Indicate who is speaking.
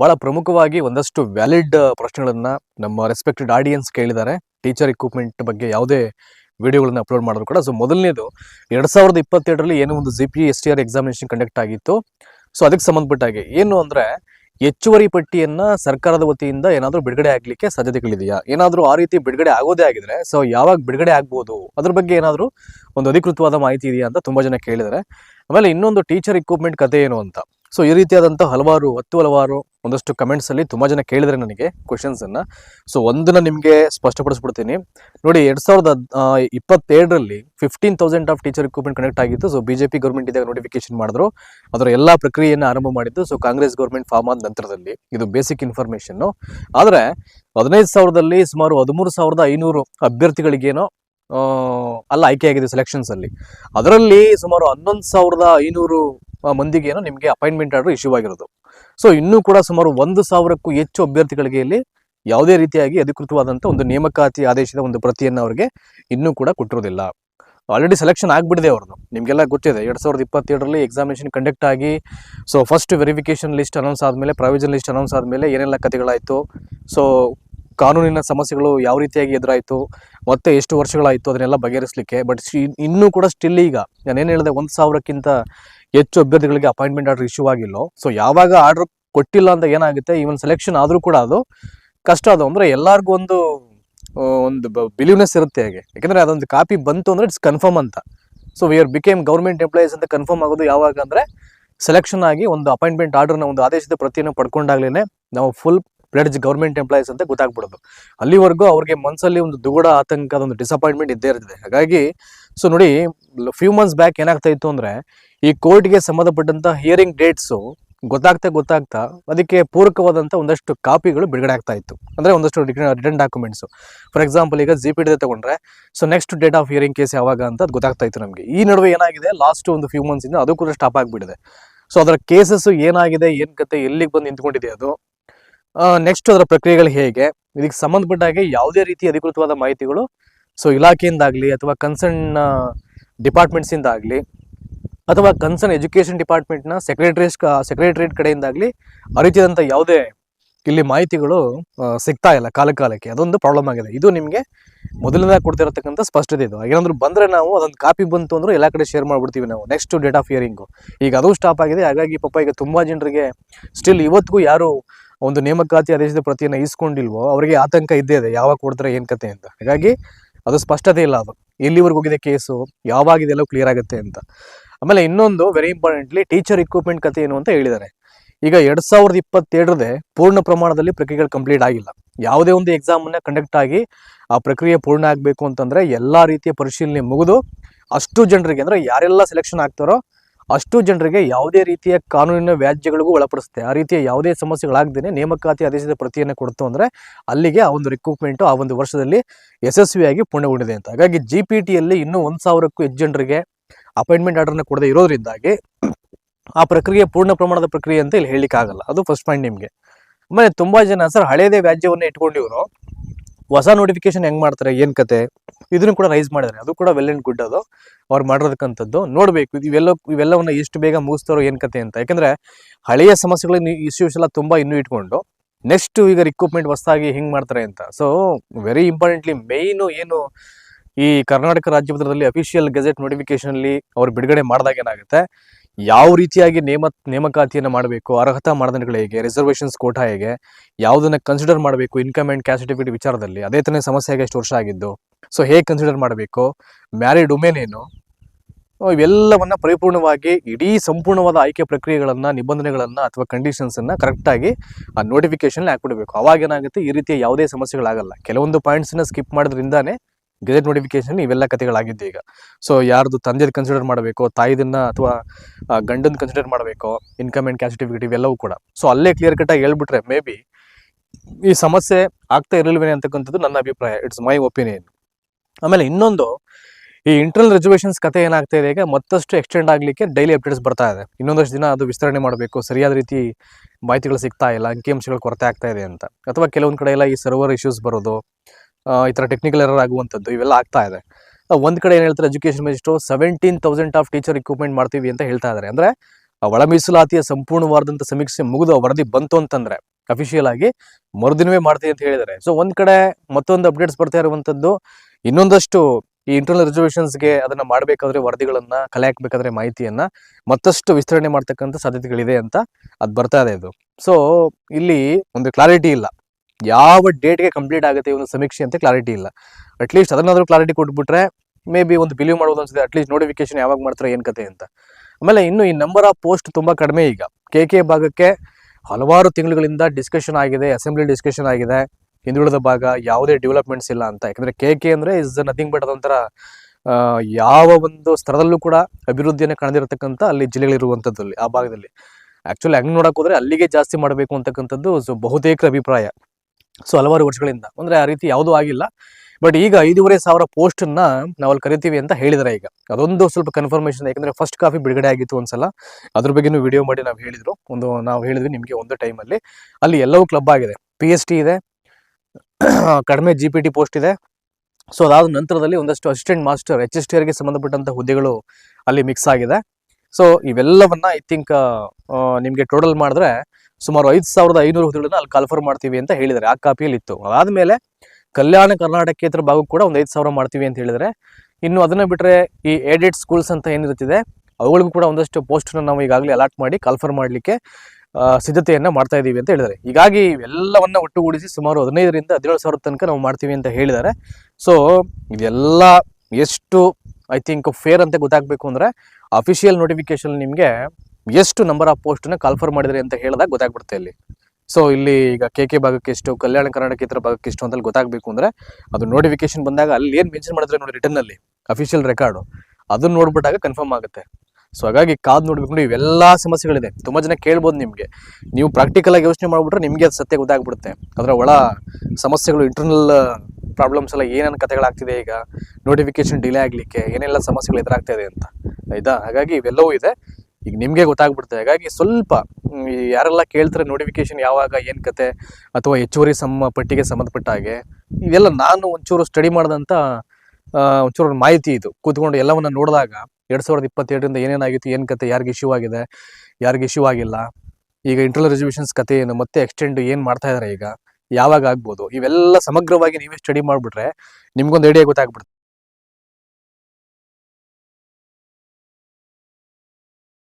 Speaker 1: ಬಹಳ ಪ್ರಮುಖವಾಗಿ ಒಂದಷ್ಟು ವ್ಯಾಲಿಡ್ ಪ್ರಶ್ನೆಗಳನ್ನ ನಮ್ಮ ರೆಸ್ಪೆಕ್ಟೆಡ್ ಆಡಿಯನ್ಸ್ ಕೇಳಿದ್ದಾರೆ. ಟೀಚರ್ ಇಕ್ವಿಪ್ಮೆಂಟ್ ಬಗ್ಗೆ ಯಾವುದೇ ವಿಡಿಯೋಗಳನ್ನ ಅಪ್ಲೋಡ್ ಮಾಡಿದ್ರು ಕೂಡ. ಸೊ ಮೊದಲನೇದು, ಎರಡ್ ಸಾವಿರದ ಇಪ್ಪತ್ತೆರಡರಲ್ಲಿ ಏನೋ ಒಂದು G P S T R examination conduct ಆಗಿತ್ತು. ಸೊ ಅದಕ್ಕೆ ಸಂಬಂಧಪಟ್ಟ ಹಾಗೆ, ಏನು ಅಂದ್ರೆ ಹೆಚ್ಚುವರಿ ಪಟ್ಟಿಯನ್ನ ಸರ್ಕಾರದ ವತಿಯಿಂದ ಏನಾದರೂ ಬಿಡುಗಡೆ ಆಗ್ಲಿಕ್ಕೆ ಸಾಧ್ಯತೆಗಳಿದೆಯಾ? ಏನಾದರೂ ಆ ರೀತಿ ಬಿಡುಗಡೆ ಆಗೋದೇ ಆಗಿದ್ರೆ ಸೊ ಯಾವಾಗ ಬಿಡುಗಡೆ ಆಗ್ಬೋದು? ಅದ್ರ ಬಗ್ಗೆ ಏನಾದರೂ ಒಂದು ಅಧಿಕೃತವಾದ ಮಾಹಿತಿ ಇದೆಯಾ ಅಂತ ತುಂಬಾ ಜನ ಕೇಳಿದ್ದಾರೆ. ಆಮೇಲೆ ಇನ್ನೊಂದು ಟೀಚರ್ ಇಕ್ವಿಪ್ಮೆಂಟ್ ಕತೆ ಏನು ಅಂತ? ಸೊ ಈ ರೀತಿಯಾದಂಥ ಹಲವಾರು, ಹತ್ತು ಹಲವಾರು ಒಂದಷ್ಟು ಕಮೆಂಟ್ಸ್ ಅಲ್ಲಿ ತುಂಬಾ ಜನ ಕೇಳಿದ್ರೆ ನನಗೆ ಕ್ವಶನ್ಸ್ ಅನ್ನ. ಸೊ ಒಂದನ್ನ ನಿಮಗೆ ಸ್ಪಷ್ಟಪಡಿಸ್ಬಿಡ್ತೀನಿ. ನೋಡಿ, ಎರಡ್ ಸಾವಿರದ ಇಪ್ಪತ್ತೆರಡರಲ್ಲಿ fifteen thousand of teacher equipment connect ಆಗಿತ್ತು. ಸೊ ಬಿಜೆಪಿ ಗೌರ್ಮೆಂಟ್ ಇದ್ದಾಗ ನೋಟಿಫಿಕೇಶನ್ ಮಾಡಿದ್ರು. ಅದರ ಎಲ್ಲಾ ಪ್ರಕ್ರಿಯೆಯನ್ನು ಆರಂಭ ಮಾಡಿದ್ದು ಸೊ ಕಾಂಗ್ರೆಸ್ ಗೌರ್ಮೆಂಟ್ ಫಾರ್ಮ್ ಆದ ನಂತರದಲ್ಲಿ. ಇದು ಬೇಸಿಕ್ ಇನ್ಫಾರ್ಮೇಶನ್ ಆದ್ರೆ, ಹದಿನೈದು ಸಾವಿರದಲ್ಲಿ ಸುಮಾರು ಹದಿಮೂರು ಸಾವಿರದ ಐನೂರು ಅಭ್ಯರ್ಥಿಗಳಿಗೇನೋ ಅಲ್ಲ ಆಯ್ಕೆಯಾಗಿದೆ ಸೆಲೆಕ್ಷನ್ಸ್ ಅಲ್ಲಿ. ಅದರಲ್ಲಿ ಸುಮಾರು ಹನ್ನೊಂದು ಸಾವಿರದ ಐನೂರು ಮಂದಿಗೇನೋ ನಿಮಗೆ ಅಪಾಯಿಂಟ್ಮೆಂಟ್ ಆರ್ಡರ್ ಇಶ್ಯೂ ಆಗಿರೋದು. ಸೊ ಇನ್ನೂ ಕೂಡ ಸುಮಾರು ಒಂದು ಸಾವಿರಕ್ಕೂ ಹೆಚ್ಚು ಅಭ್ಯರ್ಥಿಗಳಿಗೆ ಇಲ್ಲಿ ಯಾವುದೇ ರೀತಿಯಾಗಿ ಅಧಿಕೃತವಾದಂಥ ಒಂದು ನೇಮಕಾತಿ ಆದೇಶದ ಒಂದು ಪ್ರತಿಯನ್ನು ಅವರಿಗೆ ಇನ್ನೂ ಕೂಡ ಕೊಟ್ಟಿರೋದಿಲ್ಲ ಆಲ್ರೆಡಿ ಸೆಲೆಕ್ಷನ್ ಆಗಿಬಿಡಿದೆ ಅವ್ರದ್ದು. ನಿಮಗೆಲ್ಲ ಗೊತ್ತಿದೆ, ಎರಡು ಸಾವಿರದ ಇಪ್ಪತ್ತೆರಡರಲ್ಲಿ ಎಕ್ಸಾಮಿನೇಷನ್ ಕಂಡಕ್ಟ್ ಆಗಿ so first verification list announce ಆದಮೇಲೆ ಪ್ರಾವಿಷನ್ ಲಿಸ್ಟ್ ಅನೌನ್ಸ್ ಆದಮೇಲೆ ಏನೆಲ್ಲ ಕಥೆಗಳಾಯಿತು ಸೊ ಕಾನೂನಿನ ಸಮಸ್ಯೆಗಳು ಯಾವ ರೀತಿಯಾಗಿ ಎದುರಾಯಿತು, ಮತ್ತೆ ಎಷ್ಟು ವರ್ಷಗಳಾಯಿತು ಅದನ್ನೆಲ್ಲ ಬಗೆಹರಿಸಲಿಕ್ಕೆ ಬಟ್ ಇನ್ನೂ ಕೂಡ ಸ್ಟಿಲ್ ಈಗ ನಾನೇನು ಹೇಳಿದೆ, ಒಂದು ಸಾವಿರಕ್ಕಿಂತ ಹೆಚ್ಚು ಅಭ್ಯರ್ಥಿಗಳಿಗೆ ಅಪಾಯಿಂಟ್ಮೆಂಟ್ ಆರ್ಡರ್ ಇಶ್ಯೂ ಆಗಿಲ್ಲ. ಸೊ ಯಾವಾಗ ಆರ್ಡರ್ ಕೊಟ್ಟಿಲ್ಲ ಅಂತ ಏನಾಗುತ್ತೆ? ಈವನ್ ಸೆಲೆಕ್ಷನ್ ಆದರೂ ಕೂಡ ಅದು ಕಷ್ಟ ಅದು. ಅಂದರೆ ಎಲ್ಲರಿಗೂ ಒಂದು ಒಂದು ಬಿಲೀವ್ನೆಸ್ ಇರುತ್ತೆ ಹಾಗೆ. ಯಾಕಂದರೆ ಅದೊಂದು ಕಾಪಿ ಬಂತು ಅಂದರೆ ಇಟ್ಸ್ ಕನ್ಫರ್ಮ್ ಅಂತ. So we are became government employees ಅಂತ ಕನ್ಫರ್ಮ್ ಆಗೋದು ಯಾವಾಗ ಅಂದರೆ ಸೆಲೆಕ್ಷನ್ ಆಗಿ ಒಂದು ಅಪಾಯಿಂಟ್ಮೆಂಟ್ ಆರ್ಡರ್ನ ಒಂದು ಆದೇಶದ ಪ್ರತಿಯನ್ನು ಪಡ್ಕೊಂಡಾಗ್ಲೇ ನಾವು ಫುಲ್ ಪ್ಲೆಡ್ಜ್ ಗೌರ್ಮೆಂಟ್ ಎಂಪ್ಲಾಯೀಸ್ ಅಂತ ಗೊತ್ತಾಗ್ಬಿಡೋದು. ಅಲ್ಲಿವರೆಗೂ ಅವ್ರಿಗೆ ಮನಸ್ಸಲ್ಲಿ ಒಂದು ದುಗುಡ ಆತಂಕದ ಒಂದು ಡಿಸಪಾಯಿಂಟ್ಮೆಂಟ್ ಇದ್ದೇ ಇರ್ತದೆ. ಹಾಗಾಗಿ ಸೊ ನೋಡಿ ಫ್ಯೂ ಮಂತ್ಸ್ ಬ್ಯಾಕ್ ಏನಾಗ್ತಾ ಇತ್ತು ಅಂದರೆ, ಈ ಕೋರ್ಟ್ಗೆ ಸಂಬಂಧಪಟ್ಟಂತ ಹಿಯರಿಂಗ್ ಡೇಟ್ಸು ಗೊತ್ತಾಗ್ತಾ ಗೊತ್ತಾಗ್ತಾ ಅದಕ್ಕೆ ಪೂರಕವಾದಂಥ ಒಂದಷ್ಟು ಕಾಪಿಗಳು ಬಿಡುಗಡೆ ಆಗ್ತಾ ಇತ್ತು. ಅಂದರೆ ಒಂದಷ್ಟು ರಿಟರ್ನ್ ಡಾಕ್ಯುಮೆಂಟ್ಸು ಫಾರ್ ಎಕ್ಸಾಂಪಲ್ ಈಗ ಜಿ ಪಿ ಡಿ ತಗೊಂಡ್ರೆ so next date of hearing case ಯಾವಾಗ ಅಂತ ಅದು ಗೊತ್ತಾಗ್ತಾ ಇತ್ತು ನಮಗೆ. ಈ ನಡುವೆ ಏನಾಗಿದೆ ಲಾಸ್ಟ್ ಒಂದು ಫ್ಯೂ ಮಂತ್ಸಿಂದ ಅದು ಕೂಡ ಸ್ಟಾಪ್ ಆಗಿಬಿಟ್ಟಿದೆ. ಸೊ ಅದರ ಕೇಸಸ್ ಏನಾಗಿದೆ, ಏನು ಕತೆ, ಎಲ್ಲಿಗೆ ಬಂದು ನಿಂತ್ಕೊಂಡಿದೆ ಅದು? ನೆಕ್ಸ್ಟ್ ಅದರ ಪ್ರಕ್ರಿಯೆಗಳು ಹೇಗೆ? ಇದಕ್ಕೆ ಸಂಬಂಧಪಟ್ಟ ಹಾಗೆ ಯಾವುದೇ ರೀತಿ ಅಧಿಕೃತವಾದ ಮಾಹಿತಿಗಳು ಸೊ ಇಲಾಖೆಯಿಂದಾಗಲಿ ಅಥವಾ ಕನ್ಸರ್ನ್ ಡಿಪಾರ್ಟ್ಮೆಂಟ್ಸ್ ಇಂದ ಆಗಲಿ ಅಥವಾ ಕನ್ಸರ್ನ್ ಎಜುಕೇಷನ್ ಡಿಪಾರ್ಟ್ಮೆಂಟ್ನ ಸೆಕ್ರೆಟರಿಸ್ ಸೆಕ್ರೆಟರಿಯೇಟ್ ಕಡೆಯಿಂದಾಗಲಿ ಆ ರೀತಿಯಾದಂಥ ಯಾವುದೇ ಇಲ್ಲಿ ಮಾಹಿತಿಗಳು ಸಿಗ್ತಾ ಇಲ್ಲ ಕಾಲಕಾಲಕ್ಕೆ. ಅದೊಂದು ಪ್ರಾಬ್ಲಮ್ ಆಗಿದೆ. ಇದು ನಿಮಗೆ ಮೊದಲನೇ ಕೊಡ್ತಿರತಕ್ಕಂಥ ಸ್ಪಷ್ಟತೆ ಇದು. ಏನಾದರೂ ಬಂದರೆ ನಾವು ಅದೊಂದು ಕಾಪಿ ಬಂತು ಅಂದ್ರೆ ಎಲ್ಲ ಕಡೆ ಶೇರ್ ಮಾಡ್ಬಿಡ್ತೀವಿ ನಾವು. ನೆಕ್ಸ್ಟ್ ಡೇಟ್ ಆಫ್ ಇಯರಿಂಗು ಈಗ ಅದು ಸ್ಟಾಪ್ ಆಗಿದೆ. ಹಾಗಾಗಿ ಪಾಪ ಈಗ ತುಂಬ ಜನರಿಗೆ ಸ್ಟಿಲ್ ಇವತ್ತಿಗೂ ಯಾರು ಒಂದು ನೇಮಕಾತಿ ಆದೇಶದ ಪ್ರತಿಯನ್ನು ಇಸ್ಕೊಂಡಿಲ್ವೋ ಅವರಿಗೆ ಆತಂಕ ಇದ್ದೇ ಇದೆ, ಯಾವಾಗ ಕೊಡ್ತಾರೆ, ಏನು ಕತೆ ಅಂತ. ಹಾಗಾಗಿ ಅದು ಸ್ಪಷ್ಟತೆ ಇಲ್ಲ ಅದು. ಎಲ್ಲಿವರೆಗೂ ಹೋಗಿದೆ ಕೇಸು, ಯಾವಾಗ ಇದೆಲ್ಲ ಕ್ಲಿಯರ್ ಆಗುತ್ತೆ ಅಂತ. ಆಮೇಲೆ ಇನ್ನೊಂದು ವೆರಿ ಇಂಪಾರ್ಟೆಂಟ್ಲಿ ಟೀಚರ್ ಇಕ್ವಿಪ್ಮೆಂಟ್ ಕತೆ ಏನು ಅಂತ ಹೇಳಿದ್ದಾರೆ. ಈಗ ಎರಡ್ ಸಾವಿರದ ಇಪ್ಪತ್ತೆರಡರದೇ ಪೂರ್ಣ ಪ್ರಮಾಣದಲ್ಲಿ ಪ್ರಕ್ರಿಯೆಗಳು ಕಂಪ್ಲೀಟ್ ಆಗಿಲ್ಲ. ಯಾವುದೇ ಒಂದು ಎಕ್ಸಾಮ್ ಅನ್ನ ಕಂಡಕ್ಟ್ ಆಗಿ ಆ ಪ್ರಕ್ರಿಯೆ ಪೂರ್ಣ ಆಗಬೇಕು ಅಂತಂದ್ರೆ ಎಲ್ಲಾ ರೀತಿಯ ಪರಿಶೀಲನೆ ಮುಗಿದು ಅಷ್ಟು ಜನರಿಗೆ ಅಂದ್ರೆ ಯಾರೆಲ್ಲ ಸೆಲೆಕ್ಷನ್ ಆಗ್ತಾರೋ ಅಷ್ಟು ಜನರಿಗೆ ಯಾವುದೇ ರೀತಿಯ ಕಾನೂನಿನ ವ್ಯಾಜ್ಯಗಳಿಗೂ ಒಳಪಡಿಸುತ್ತೆ. ಆ ರೀತಿಯ ಯಾವುದೇ ಸಮಸ್ಯೆಗಳಾಗದೇನೆ ನೇಮಕಾತಿ ಆದೇಶದ ಪ್ರತಿಯನ್ನು ಕೊಡ್ತು ಅಂದರೆ ಅಲ್ಲಿಗೆ ಆ ಒಂದು ರಿಕ್ರೂಟ್ಮೆಂಟು ಆ ಒಂದು ವರ್ಷದಲ್ಲಿ ಯಶಸ್ವಿಯಾಗಿ ಪೂರ್ಣಗೊಂಡಿದೆ ಅಂತ. ಹಾಗಾಗಿ ಜಿ ಪಿ ಟಿಯಲ್ಲಿ ಇನ್ನೂ ಒಂದು ಸಾವಿರಕ್ಕೂ ಹೆಚ್ಚು ಜನರಿಗೆ ಅಪಾಯಿಂಟ್ಮೆಂಟ್ ಆರ್ಡರ್ನ ಕೊಡದೆ ಇರೋದ್ರಿಂದಾಗಿ ಆ ಪ್ರಕ್ರಿಯೆ ಪೂರ್ಣ ಪ್ರಮಾಣದ ಪ್ರಕ್ರಿಯೆ ಅಂತ ಇಲ್ಲಿ ಹೇಳಲಿಕ್ಕೆ ಆಗಲ್ಲ ಅದು ಫಸ್ಟ್ ಪಾಯಿಂಟ್ ನಿಮಗೆ. ಆಮೇಲೆ ತುಂಬ ಜನ ಸರ್ ಹಳೇದೇ ವ್ಯಾಜ್ಯವನ್ನು ಇಟ್ಕೊಂಡಿವ್ರು. ಹೊಸ ನೋಟಿಫಿಕೇಶನ್ ಹೆಂಗ್ ಮಾಡ್ತಾರೆ, ಏನ್ ಕತೆ, ಇದನ್ನು ಕೂಡ ರೈಸ್ ಮಾಡಿದ್ದಾರೆ. ಅದು ಕೂಡ ವೆಲ್ ಅಂಡ್ ಗುಡ್ ಅದು. ಅವ್ರು ಮಾಡಿರೋದಕ್ಕಂಥದ್ದು. ನೋಡಬೇಕು, ಇವೆಲ್ಲ, ಇವೆಲ್ಲವನ್ನ ಎಷ್ಟು ಬೇಗ ಮುಗಿಸ್ತಾರೋ ಏನ್ ಕತೆ ಅಂತ. ಯಾಕಂದ್ರೆ ಹಳೆಯ ಸಮಸ್ಯೆಗಳ ಇಶ್ಯೂಸ್ ಎಲ್ಲ ತುಂಬಾ ಇನ್ನೂ ಇಟ್ಕೊಂಡು ನೆಕ್ಸ್ಟ್ ಈಗ ರಿಕ್ರೂಟ್ಮೆಂಟ್ ಹೊಸದಾಗಿ ಹೆಂಗ್ ಮಾಡ್ತಾರೆ ಅಂತ. ಸೊ ವೆರಿ ಇಂಪಾರ್ಟೆಂಟ್ಲಿ ಮೇಯ್ನು ಏನು ಈ ಕರ್ನಾಟಕ ರಾಜ್ಯಪತ್ರದಲ್ಲಿ ಅಫಿಷಿಯಲ್ ಗೆಜೆಟ್ ನೋಟಿಫಿಕೇಶನ್ ಅಲ್ಲಿ ಅವ್ರು ಬಿಡುಗಡೆ ಮಾಡಿದಾಗ ಏನಾಗುತ್ತೆ ಯಾವ ರೀತಿಯಾಗಿ ನೇಮ ನೇಮಕಾತಿಯನ್ನು ಮಾಡಬೇಕು, ಅರ್ಹತಾ ಮಾನದಂಡಗಳು ಹೇಗೆ ರಿಸರ್ವೇಷನ್ಸ್ ಕೋಟಾ ಹೇಗೆ ಯಾವುದನ್ನು ಕನ್ಸಿಡರ್ ಮಾಡಬೇಕು ಇನ್ಕಮ್ ಆ್ಯಂಡ್ ಕ್ಯಾಸ್ಟ್ ಸರ್ಟಿಫಿಕೇಟ್ ವಿಚಾರದಲ್ಲಿ, ಅದೇ ಥರ ಸಮಸ್ಯೆ ಆಗಿ ಎಷ್ಟು ವರ್ಷ ಆಗಿದ್ದು. ಸೊ ಹೇಗೆ ಕನ್ಸಿಡರ್ ಮಾಡಬೇಕು ಮ್ಯಾರಿಡ್ ವುಮೆನ್ ಏನು ಇವೆಲ್ಲವನ್ನು ಪರಿಪೂರ್ಣವಾಗಿ ಇಡೀ ಸಂಪೂರ್ಣವಾದ ಆಯ್ಕೆ ಪ್ರಕ್ರಿಯೆಗಳನ್ನು, ನಿಬಂಧನೆಗಳನ್ನು ಅಥವಾ ಕಂಡೀಷನ್ಸನ್ನು ಕರೆಕ್ಟಾಗಿ ಆ ನೋಟಿಫಿಕೇಶನ್ ಹಾಕ್ಬಿಡ್ಬೇಕು. ಅವಾಗ ಏನಾಗುತ್ತೆ, ಈ ರೀತಿಯ ಯಾವುದೇ ಸಮಸ್ಯೆಗಳಾಗಲ್ಲ. ಕೆಲವೊಂದು ಪಾಯಿಂಟ್ಸ್ನ ಸ್ಕಿಪ್ ಮಾಡೋದ್ರಿಂದಾನೇ ಗೆಜೆಟ್ ನೋಟಿಫಿಕೇಶನ್ ಇವೆಲ್ಲ ಕಥೆಗಳಾಗಿದ್ದು ಈಗ. ಸೊ ಯಾರ್ದು ತಂದೆದು ಕನ್ಸಿಡರ್ ಮಾಡಬೇಕು, ತಾಯಿದನ್ನ ಅಥವಾ ಗಂಡನ್ ಕನ್ಸಿಡರ್ ಮಾಡಬೇಕು ಇನ್ಕಮ್ ಅಂಡ್ ಕ್ಯಾಶ್ ಸರ್ಟಿಫಿಕೇಟ್ ಇವೆಲ್ಲವೂ ಕೂಡ. ಸೊ ಅಲ್ಲೇ ಕ್ಲಿಯರ್ ಕಟ್ ಆಗಿ ಹೇಳ್ಬಿಟ್ರೆ ಮೇ ಬಿ ಈ ಸಮಸ್ಯೆ ಆಗ್ತಾ ಇರಲಿಲ್ವೇ ಅಂತಕ್ಕಂಥದ್ದು ನನ್ನ ಅಭಿಪ್ರಾಯ. ಇಟ್ಸ್ ಮೈ ಒಪಿನಿಯನ್ ಆಮೇಲೆ ಇನ್ನೊಂದು, ಈ ಇಂಟರ್ನಲ್ ರಿಸರ್ವೇಷನ್ಸ್ ಕತೆ ಏನಾಗ್ತಾ ಇದೆ ಈಗ, ಮತ್ತಷ್ಟು ಎಕ್ಸ್ಟೆಂಡ್ ಆಗಲಿಕ್ಕೆ ಡೈಲಿ ಅಪ್ಡೇಟ್ಸ್ ಬರ್ತಾ ಇದೆ. ಇನ್ನೊಂದಷ್ಟು ದಿನ ಅದು ವಿಸ್ತರಣೆ ಮಾಡಬೇಕು, ಸರಿಯಾದ ರೀತಿ ಮಾಹಿತಿಗಳು ಸಿಗ್ತಾ ಇಲ್ಲ ಅಂಕಿಅಂಶಗಳು ಕೊರತೆ ಆಗ್ತಾ ಇದೆ ಅಂತ. ಅಥವಾ ಕೆಲವೊಂದು ಕಡೆ ಎಲ್ಲ ಈ ಸರ್ವರ್ ಇಶ್ಯೂಸ್ ಬರೋದು ಈ ಥರ ಟೆಕ್ನಿಕಲ್ ಎರರ್ ಆಗುವಂಥದ್ದು ಇವೆಲ್ಲ ಆಗ್ತಾ ಇದೆ. ಒಂದು ಕಡೆ ಏನು ಹೇಳ್ತಾರೆ education minister seventeen thousand of teacher equipment ಮಾಡ್ತೀವಿ ಅಂತ ಹೇಳ್ತಾ ಇದ್ದಾರೆ ಅಂದ್ರೆ ಒಳ ಮೀಸಲಾತಿಯ ಸಂಪೂರ್ಣವಾದಂಥ ಸಮೀಕ್ಷೆ ಮುಗಿದು ವರದಿ ಬಂತು ಅಂತಂದ್ರೆ ಅಫಿಷಿಯಲ್ ಆಗಿ ಮರುದಿನವೇ ಮಾಡ್ತೀವಿ ಅಂತ ಹೇಳಿದ್ದಾರೆ ಸೊ ಒಂದ್ ಕಡೆ ಮತ್ತೊಂದು ಅಪ್ಡೇಟ್ಸ್ ಬರ್ತಾ ಇರುವಂತದ್ದು ಇನ್ನೊಂದಷ್ಟು ಈ ಇಂಟರ್ನಲ್ ರಿಸರ್ವೇಷನ್ಸ್ಗೆ ಅದನ್ನ ಮಾಡಬೇಕಾದ್ರೆ ವರದಿಗಳನ್ನ, ಕಲೆ ಹಾಕಬೇಕಾದ್ರೆ ಮಾಹಿತಿಯನ್ನ ಮತ್ತಷ್ಟು ವಿಸ್ತರಣೆ ಮಾಡ್ತಕ್ಕಂಥ ಸಾಧ್ಯತೆಗಳಿದೆ ಅಂತ ಅದು ಬರ್ತಾ ಇದೆ ಇದು. ಸೊ ಇಲ್ಲಿ ಒಂದು ಕ್ಲಾರಿಟಿ ಇಲ್ಲ. ಯಾವ ಡೇಟ್ಗೆ ಕಂಪ್ಲೀಟ್ ಆಗುತ್ತೆ ಒಂದು ಸಮೀಕ್ಷೆ ಅಂತ ಕ್ಲಾರಿಟಿ ಇಲ್ಲ. ಅಟ್ಲೀಸ್ಟ್ ಅದನ್ನಾದ್ರೂ ಕ್ಲಾರಿಟಿ ಕೊಟ್ಬಿಟ್ರೆ ಮೇ ಬಿ ಒಂದು ಬಿಲೀವ್ ಮಾಡೋದು ಅನ್ಸುತ್ತೆ ಅಟ್ಲೀಸ್ಟ್ ನೋಟಿಫಿಕೇಶನ್ ಯಾವಾಗ ಮಾಡ್ತಾರೆ ಏನು ಕತೆ ಅಂತ. ಆಮೇಲೆ ಇನ್ನು ಈ ನಂಬರ್ ಆಫ್ ಪೋಸ್ಟ್ ತುಂಬಾ ಕಡಿಮೆ ಈಗ. ಕೆ ಕೆ ಭಾಗಕ್ಕೆ ಹಲವಾರು ತಿಂಗಳುಗಳಿಂದ ಡಿಸ್ಕಷನ್ ಆಗಿದೆ ಅಸೆಂಬ್ಲಿ ಡಿಸ್ಕಷನ್ ಆಗಿದೆ. ಹಿಂದುಳಿದ ಭಾಗ ಯಾವುದೇ ಡೆವಲಪ್ಮೆಂಟ್ಸ್ ಇಲ್ಲ ಅಂತ. ಯಾಕಂದರೆ ಕೆ ಕೆ ಅಂದ್ರೆ ಇಸ್ ನಥಿಂಗ್ ಬಟ್ ಅದೊಂಥರ ಯಾವ ಒಂದು ಸ್ಥಳದಲ್ಲೂ ಕೂಡ ಅಭಿವೃದ್ಧಿಯನ್ನು ಕಾಣದಿರತಕ್ಕಂಥ ಅಲ್ಲಿ ಜಿಲ್ಲೆಗಳಿರುವಂಥದ್ದಲ್ಲಿ ಆ ಭಾಗದಲ್ಲಿ. ಆಕ್ಚುಲಿ ಹೆಂಗೆ ಹೋದ್ರೆ ಅಲ್ಲಿಗೆ ಜಾಸ್ತಿ ಮಾಡಬೇಕು ಅಂತಕ್ಕಂಥದ್ದು ಸೊ ಬಹುತೇಕರ ಅಭಿಪ್ರಾಯ. ಸೊ ಹಲವಾರು ವರ್ಷಗಳಿಂದ. ಅಂದ್ರೆ ಆ ರೀತಿ ಯಾವುದೂ ಆಗಿಲ್ಲ. ಬಟ್ ಈಗ ಐದೂವರೆ ಸಾವಿರ ಪೋಸ್ಟ್ ಅನ್ನ ನಾವು ಅಲ್ಲಿ ಕರಿತೀವಿ ಅಂತ ಹೇಳಿದ್ರೆ ಈಗ. ಅದೊಂದು ಸ್ವಲ್ಪ ಕನ್ಫರ್ಮೇಷನ್ ಯಾಕಂದರೆ ಫಸ್ಟ್ ಕಾಫಿ ಬಿಡುಗಡೆ ಆಗಿತ್ತು ಒಂದ್ಸಲ. ಅದ್ರ ಬಗ್ಗೆನೂ ವಿಡಿಯೋ ಮಾಡಿ ನಾವು ಹೇಳಿದ್ರು. ಒಂದು ನಾವು ಹೇಳಿದ್ವಿ ನಿಮಗೆ ಒಂದು ಟೈಮಲ್ಲಿ ಅಲ್ಲಿ. ಎಲ್ಲವೂ ಕ್ಲಬ್ ಆಗಿದೆ. ಪಿ ಎಸ್ ಟಿ ಇದೆ. ಕಡಿಮೆ ಜಿ ಪಿ ಟಿ ಪೋಸ್ಟ್ ಇದೆ. ಸೊ ಅದಾದ ನಂತರದಲ್ಲಿ ಒಂದಷ್ಟು assistant master H S T ಆರ್ಗೆ ಸಂಬಂಧಪಟ್ಟಂತ ಹುದ್ದೆಗಳು ಅಲ್ಲಿ ಮಿಕ್ಸ್ ಆಗಿದೆ. ಸೊ ಇವೆಲ್ಲವನ್ನ ಐ ಥಿಂಕ್ ನಿಮಗೆ ಟೋಟಲ್ ಮಾಡಿದ್ರೆ ಸುಮಾರು ಐದು ಸಾವಿರದ ಐನೂರು ಹುದ್ದೆಗಳನ್ನ ಅಲ್ಲಿ ಕಾಲ್ಫರ್ ಮಾಡ್ತೀವಿ ಅಂತ ಹೇಳಿದ್ದಾರೆ. ಆ ಕಾಪಿಯಲ್ಲಿ ಇತ್ತು. ಅದಾದ್ಮೇಲೆ ಕಲ್ಯಾಣ ಕರ್ನಾಟಕೇತರ ಭಾಗಕ್ಕೂ ಕೂಡ ಒಂದು ಐದು ಸಾವಿರ ಮಾಡ್ತೀವಿ ಅಂತ ಹೇಳಿದರೆ ಇನ್ನು ಅದನ್ನ ಬಿಟ್ಟರೆ ಈ ಏಡೆಡ್ ಸ್ಕೂಲ್ಸ್ ಅಂತ ಏನಿರುತ್ತಿದೆ, ಅವುಗಳಿಗೂ ಕೂಡ ಒಂದಷ್ಟು ಪೋಸ್ಟನ್ನು ನಾವು ಈಗಾಗಲೇ ಅಲಾಟ್ ಮಾಡಿ ಕನ್ಫರ್ಮ್ ಮಾಡಲಿಕ್ಕೆ ಸಿದ್ಧತೆಯನ್ನ ಮಾಡ್ತಾ ಇದ್ದೀವಿ ಅಂತ ಹೇಳಿದ್ದಾರೆ. ಹೀಗಾಗಿ ಇವೆಲ್ಲವನ್ನ ಒಟ್ಟುಗೂಡಿಸಿ ಸುಮಾರು ಹದಿನೈದರಿಂದ ಹದಿನೇಳು ಸಾವಿರ ತನಕ ನಾವು ಮಾಡ್ತೀವಿ ಅಂತ ಹೇಳಿದ್ದಾರೆ. ಸೊ ಇದೆಲ್ಲ ಎಷ್ಟು ಐ ಥಿಂಕ್ ಫೇರ್ ಅಂತ ಗೊತ್ತಾಗಬೇಕು ಅಂದರೆ ಅಫಿಷಿಯಲ್ ನೋಟಿಫಿಕೇಶನ್ ನಿಮಗೆ ಎಷ್ಟು ನಂಬರ್ ಆಫ್ ಪೋಸ್ಟ್ನ ಕಾಲ್ಫರ್ ಮಾಡಿದ್ರೆ ಅಂತ ಹೇಳಿದಾಗ ಗೊತ್ತಾಗ್ಬಿಡುತ್ತೆ ಇಲ್ಲಿ ಸೊ ಇಲ್ಲಿ ಈಗ ಕೆ ಕೆ ಭಾಗಕ್ಕೆ ಎಷ್ಟು, ಕಲ್ಯಾಣ ಕರ್ನಾಟಕ ಇತರ ಭಾಗಕ್ಕೆ ಎಷ್ಟು ಅಂತ ಗೊತ್ತಾಗಬೇಕು ಅಂದ್ರೆ ಅದು ನೋಟಿಫಿಕೇಶನ್ ಬಂದಾಗ ಅಲ್ಲಿ ಏನು ಮೆನ್ಷನ್ ಮಾಡಿದ್ರೆ ನೋಡಿ ರಿಟರ್ನ್ ಅಲ್ಲಿ ಅಫಿಷಿಯಲ್ ರೆಕಾರ್ಡು ಅದನ್ನ ನೋಡ್ಬಿಟ್ಟಾಗ ಕನ್ಫರ್ಮ್ ಆಗುತ್ತೆ. ಸೊ ಹಾಗಾಗಿ ಕಾದ್ ನೋಡ್ಬೇಕು ನೋಡಿ ಇವೆಲ್ಲ ಸಮಸ್ಯೆಗಳಿದೆ. ತುಂಬಾ ಜನ ಕೇಳ್ಬೋದು ನಿಮಗೆ. ನೀವು ಪ್ರಾಕ್ಟಿಕಲ್ ಆಗಿ ಯೋಚನೆ ಮಾಡ್ಬಿಟ್ರೆ ನಿಮಗೆ ಅದು ಸತ್ಯ ಗೊತ್ತಾಗ್ಬಿಡುತ್ತೆ. ಅದರ ಒಳ ಸಮಸ್ಯೆಗಳು ಇಂಟರ್ನಲ್ ಪ್ರಾಬ್ಲಮ್ಸ್ ಎಲ್ಲ ಏನೇನು ಕಥೆಗಳಾಗ್ತಿದೆ ಈಗ? ನೋಟಿಫಿಕೇಶನ್ ಡಿಲೇ ಆಗಲಿಕ್ಕೆ ಏನೆಲ್ಲ ಸಮಸ್ಯೆಗಳು ಎದುರಾಗ್ತಾ ಇದೆ ಅಂತ. ಆಯ್ತಾ? ಹಾಗಾಗಿ ಇವೆಲ್ಲವೂ ಇದೆ. ಈಗ ನಿಮಗೆ ಗೊತ್ತಾಗ್ಬಿಡುತ್ತೆ. ಹಾಗಾಗಿ ಸ್ವಲ್ಪ ಯಾರೆಲ್ಲ ಕೇಳ್ತಾರೆ ನೋಟಿಫಿಕೇಶನ್ ಯಾವಾಗ, ಏನು ಕತೆ ಅಥವಾ ಹೆಚ್ಚುವರಿ ಸಮ, ಪಟ್ಟಿಗೆ ಸಂಬಂಧಪಟ್ಟ ಹಾಗೆ ಇದೆಲ್ಲ ನಾನು ಒಂಚೂರು ಸ್ಟಡಿ ಮಾಡಿದಂಥ ಒಂಚೂರು ಮಾಹಿತಿ ಇದು. ಕೂತ್ಕೊಂಡು ಎಲ್ಲವನ್ನ ನೋಡಿದಾಗ, ಎರಡು ಸಾವಿರದ ಇಪ್ಪತ್ತೆರಡರಿಂದ ಏನೇನಾಗಿತ್ತು ಏನು ಕತೆ, ಯಾರಿಗೆ ಇಶ್ಯೂ ಆಗಿದೆ, ಯಾರಿಗೆ ಇಶ್ಯೂ ಆಗಿಲ್ಲ, ಈಗ ಇಂಟರ್ನಲ್ ರಿಸರ್ವೇಷನ್ಸ್ ಕತೆ ಏನು, ಮತ್ತೆ ಎಕ್ಸ್ಟೆಂಡ್ ಏನು ಮಾಡ್ತಾ ಇದ್ದಾರೆ ಈಗ, ಯಾವಾಗ ಆಗ್ಬೋದು, ಇವೆಲ್ಲ ಸಮಗ್ರವಾಗಿ ನೀವೇ ಸ್ಟಡಿ ಮಾಡಿಬಿಟ್ರೆ ನಿಮ್ಗೊಂದು ಐಡಿಯಾ ಗೊತ್ತಾಗ್ಬಿಡುತ್ತೆ.